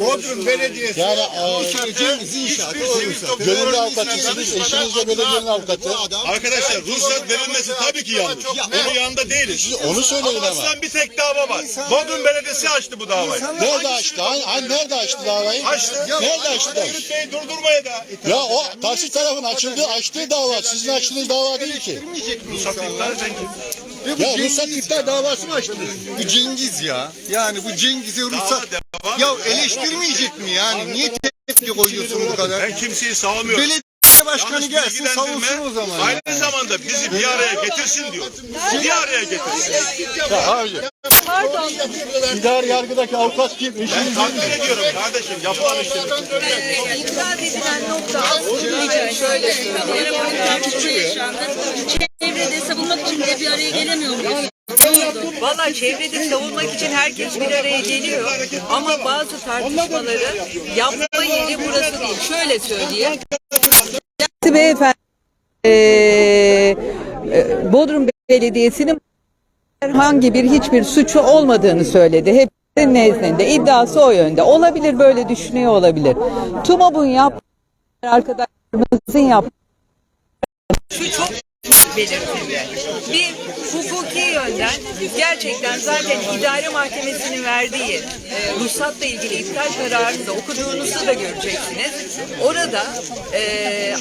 Bodrum Belediyesi Yani e, Cengiz inşaatı olursa gönüllü avukatçısınız, eşiniz de belediyenin avukatı. Arkadaşlar ruhsat verilmesi tabii ki yanlış. Onun yanında değiliz. Siz onu söyleyin ama. Aslında bir tek dava var. Bodrum Belediyesi açtı bu davayı. Nerede açtı? Hani, nerede açtı davayı? Açtı. Nerede açtı? Yürütmeyi durdurmaya da. Ya o taksi tarafın açıldığı, açtığı dava. Sizin açtığınız dava değil ki. Ruhsat iptal eden kim? Ya ruhsat iptal davası mı açtınız? Bu Cengiz ya. Yani bu Cengiz'e ruhsat. Ya eleştirmeyecek mi yani? Niye tepki koyuyorsun bu kadar? Ben kimseyi savunmuyorum. Belediye başkanı gelsin savunsun o zaman. ya. Aynı zamanda bizi bir araya getirsin diyor. Bir araya getirsin. Ya abi. Pardon. İdari yargıdaki avukat kim? Ben takdir ediyorum kardeşim yapılan işleri. Ee, İptal edilen nokta aslında şöyle söyleyeyim. Çevrede savunmak için de bir araya gelemiyor muyuz? Valla çevrede savunmak için herkes bir araya geliyor. Ama bazı tartışmaları yapma yeri burası değil. Şöyle söyleyeyim. Beyefendi eee, e, Bodrum Belediyesi'nin herhangi bir hiçbir suçu olmadığını söyledi. Hepsinin nezdinde. iddiası o yönde. Olabilir böyle düşünüyor olabilir. TUMOB'un yaptığı arkadaşlarımızın yaptığı şu çok belirtildi. Bir hukuki yönden gerçekten zaten idare mahkemesinin verdiği e, ruhsatla ilgili iptal kararını da okuduğunuzda da göreceksiniz. Orada e,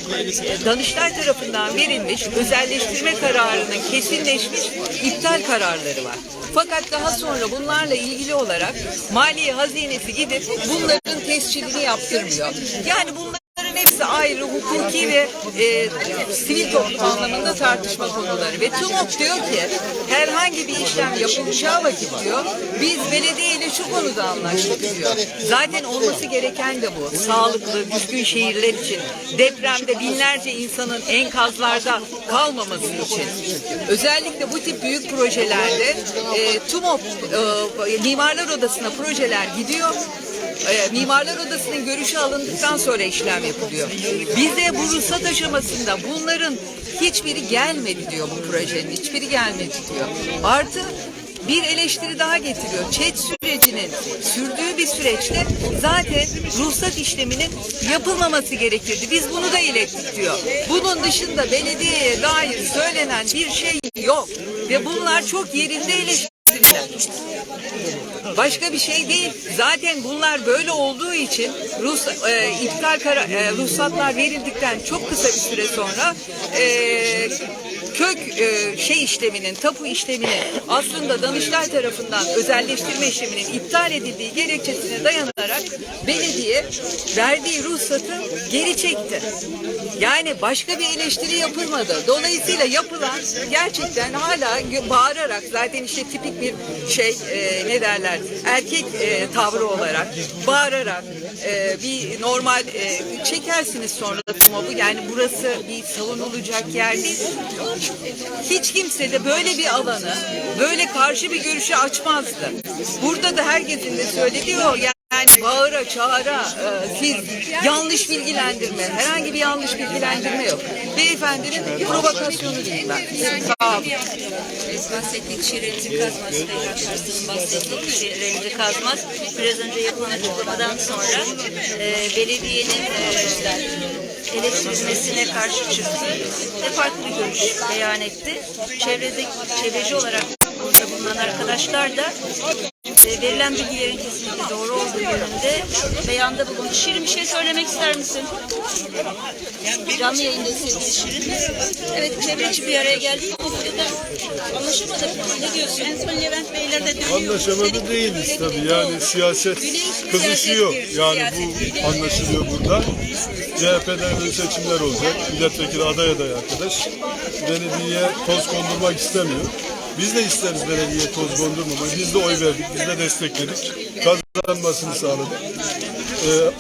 Danıştay tarafından verilmiş özelleştirme kararının kesinleşmiş iptal kararları var. Fakat daha sonra bunlarla ilgili olarak Maliye Hazinesi gidip bunların tescilini yaptırmıyor. Yani bunlar Bunların hepsi ayrı hukuki ve e, sivil toplum anlamında tartışma konuları. Ve TUMOP diyor ki herhangi bir işlem yapılacağı vakit diyor biz belediye ile şu konuda anlaştık diyor. Zaten olması gereken de bu. Sağlıklı, düzgün şehirler için depremde binlerce insanın enkazlarda kalmaması için. Özellikle bu tip büyük projelerde e, TUMOP e, Mimarlar Odası'na projeler gidiyor e, Mimarlar Odası'nın görüşü alındıktan sonra işlem yapılıyor. Bize bu ruhsat aşamasında bunların hiçbiri gelmedi diyor bu projenin. Hiçbiri gelmedi diyor. Artı bir eleştiri daha getiriyor. ÇED sürecinin sürdüğü bir süreçte zaten ruhsat işleminin yapılmaması gerekirdi. Biz bunu da ilettik diyor. Bunun dışında belediyeye dair söylenen bir şey yok. Ve bunlar çok yerinde eleştiriler. Başka bir şey değil. Zaten bunlar böyle olduğu için Rus e, iptal e, ruhsatlar verildikten çok kısa bir süre sonra e, kök e, şey işleminin, tapu işleminin aslında Danıştay tarafından özelleştirme işleminin iptal edildiği gerekçesine dayanarak belediye verdiği ruhsatı geri çekti. Yani başka bir eleştiri yapılmadı. Dolayısıyla yapılan gerçekten hala bağırarak zaten işte tipik bir şey e, ne derler erkek e, tavrı olarak bağırarak e, bir normal e, çekersiniz sonra bu yani burası bir savunulacak yer değil. Hiç kimse de böyle bir alanı böyle karşı bir görüşü açmazdı. Burada da herkesin de söylediği o yani yani bağıra çağıra e, siz yanlış bilgilendirme, herhangi bir yanlış bilgilendirme yok. Beyefendinin provokasyonu diyeyim ben. Sağ olun. Bahsettik şiirimizi kazması da Yaparsın'ın bahsettiği şiirlerimizi kazmaz. Biraz önce yapılan açıklamadan sonra e, belediyenin e, eleştirilmesine karşı çıktı ve farklı bir görüş beyan etti. Çevrede, çevreci olarak burada bulunan arkadaşlar da e, verilen bilgilerin kesinlikle doğru olduğu yönünde beyanda bulundu. Şirin bir şey söylemek ister misin? Canlı yayında sevgili Şirin. Evet çevreci bir araya geldik. Anlaşamadık. Ne diyorsun? En son Levent Beyler de dönüyor. Anlaşamadı değiliz tabii yani siyaset kızışıyor yani bu anlaşılıyor burada. CHP'den seçimler olacak. Milletvekili aday aday arkadaş. Belediye toz kondurmak istemiyor. Biz de isteriz belediye toz kondurmamayı. Biz de oy verdik, biz de destekledik. Kazanmasını sağladık. Ee,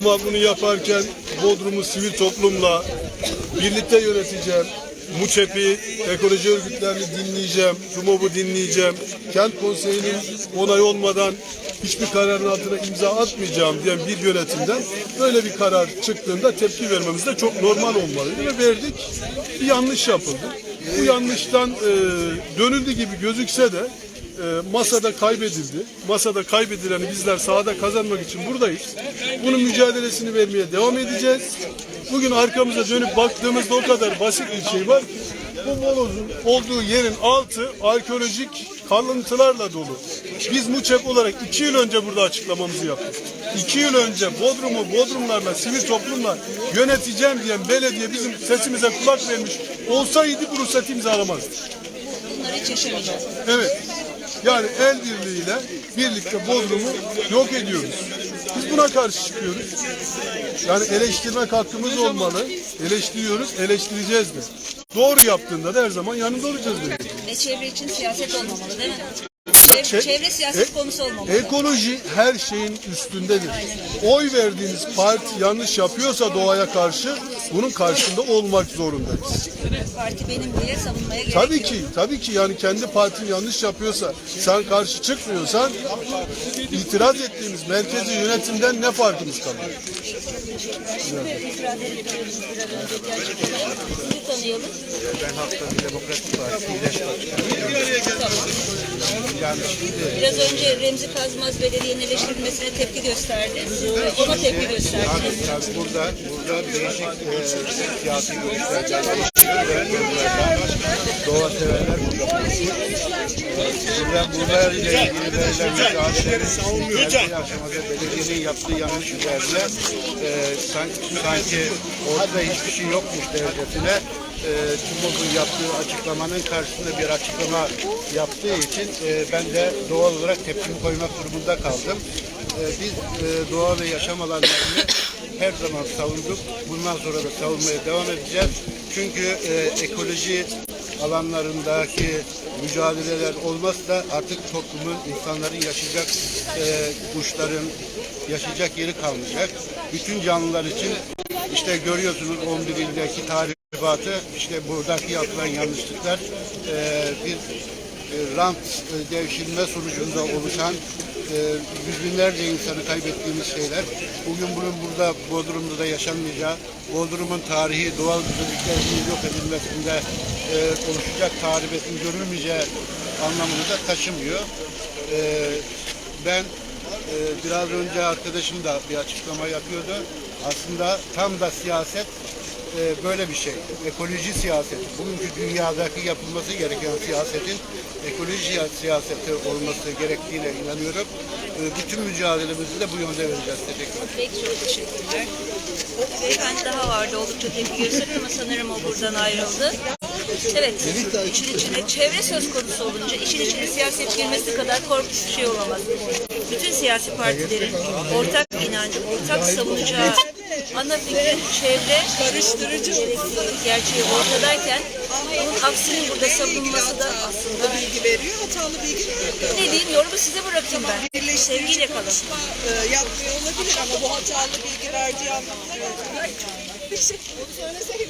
ama bunu yaparken Bodrum'u sivil toplumla birlikte yöneteceğim. MUÇEP'i, ekoloji örgütlerini dinleyeceğim, TUMOB'u dinleyeceğim. Kent konseyinin onay olmadan hiçbir kararın altına imza atmayacağım diyen bir yönetimden böyle bir karar çıktığında tepki vermemiz de çok normal olmalıydı ve verdik. Bir yanlış yapıldı. Bu yanlıştan e, dönüldü gibi gözükse de e, masada kaybedildi. Masada kaybedileni bizler sahada kazanmak için buradayız. Bunun mücadelesini vermeye devam edeceğiz. Bugün arkamıza dönüp baktığımızda o kadar basit bir şey var. Bu molozun olduğu yerin altı arkeolojik kalıntılarla dolu. Biz MUÇEP olarak iki yıl önce burada açıklamamızı yaptık. İki yıl önce Bodrum'u Bodrumlarla, sivil toplumla yöneteceğim diyen belediye bizim sesimize kulak vermiş olsaydı bu ruhsatı imzalamazdı. Bunları hiç yaşamayacağız. Evet. Yani el birliğiyle birlikte Bodrum'u yok ediyoruz. Biz buna karşı çıkıyoruz. Yani eleştirmek hakkımız olmalı. Eleştiriyoruz, eleştireceğiz de. Doğru yaptığında da her zaman yanında olacağız dedi. Ve çevre için siyaset olmamalı değil mi? Çevre, Çe- çevre siyaset e- konusu olmamalı. Ekoloji her şeyin üstündedir. Oy verdiğiniz parti yanlış yapıyorsa doğaya karşı bunun karşısında olmak zorundayız. Parti benim diye savunmaya gerek Tabii yok. ki, tabii ki yani kendi partin yanlış yapıyorsa, sen karşı çıkmıyorsan itiraz ettiğimiz merkezi yönetimden ne farkımız kalıyor? Sizi tanıyalım. Ben Halkların Demokratik İleş Başkanı. Yani şimdi Biraz önce Remzi Kazmaz belediyenin eleştirilmesine tepki gösterdi. Ona tepki gösterdi. tabii, tabii burada, burada değişik e, siyasi görüşlerden, doğa severler burada buluşuyor. Buradan bunlarla ilgili verilen mücadelelerin geldiği aşamada belediyenin yaptığı yanlış üzerine e, sanki, sanki orada hiçbir şey yokmuş derecesine e, TÜMOB'un yaptığı açıklamanın karşısında bir açıklama yaptığı için e, ben de doğal olarak tepkimi koymak durumunda kaldım. E, biz e, doğa ve yaşam alanlarını her zaman savunduk. Bundan sonra da savunmaya devam edeceğiz. Çünkü e, ekoloji alanlarındaki mücadeleler olmazsa artık toplumun, insanların yaşayacak e, kuşların yaşayacak yeri kalmayacak. Bütün canlılar için işte görüyorsunuz 11 ildeki tahribatı, işte buradaki yapılan yanlışlıklar e, bir e, rant e, devşirme sonucunda oluşan e, yüz binlerce insanı kaybettiğimiz şeyler. Bugün bunun burada Bodrum'da da yaşanmayacağı, Bodrum'un tarihi doğal güzelliklerinin yok edilmesinde e, oluşacak tahribetin görülmeyeceği anlamını da taşımıyor. E, ben e, biraz önce arkadaşım da bir açıklama yapıyordu. Aslında tam da siyaset e, böyle bir şey. Ekoloji siyaseti. Bugünkü dünyadaki yapılması gereken siyasetin ekoloji siyaseti olması gerektiğine inanıyorum. E, bütün mücadelemizi de bu yönde vereceğiz. Teşekkür. Peki çok teşekkürler. Beyefendi daha vardı oldukça tepki gösteriyor ama sanırım o buradan ayrıldı. Evet, işin içine çevre söz konusu olunca işin içine siyaset girmesi kadar korkunç bir şey olamaz. Bütün siyasi partilerin ortak inancı, ortak savunacağı ana fikri çevre karıştırıcı gerçeği ortadayken bunun aksinin burada savunulması da aslında bilgi veriyor, hatalı bilgi veriyor. ne diyeyim yorumu size bırakayım ben. Sevgiyle kalın. konuşma e, yapmıyor olabilir ama bu hatalı bilgi verdiği gelmiyor. Teşekkür ederim. Söyleseydik.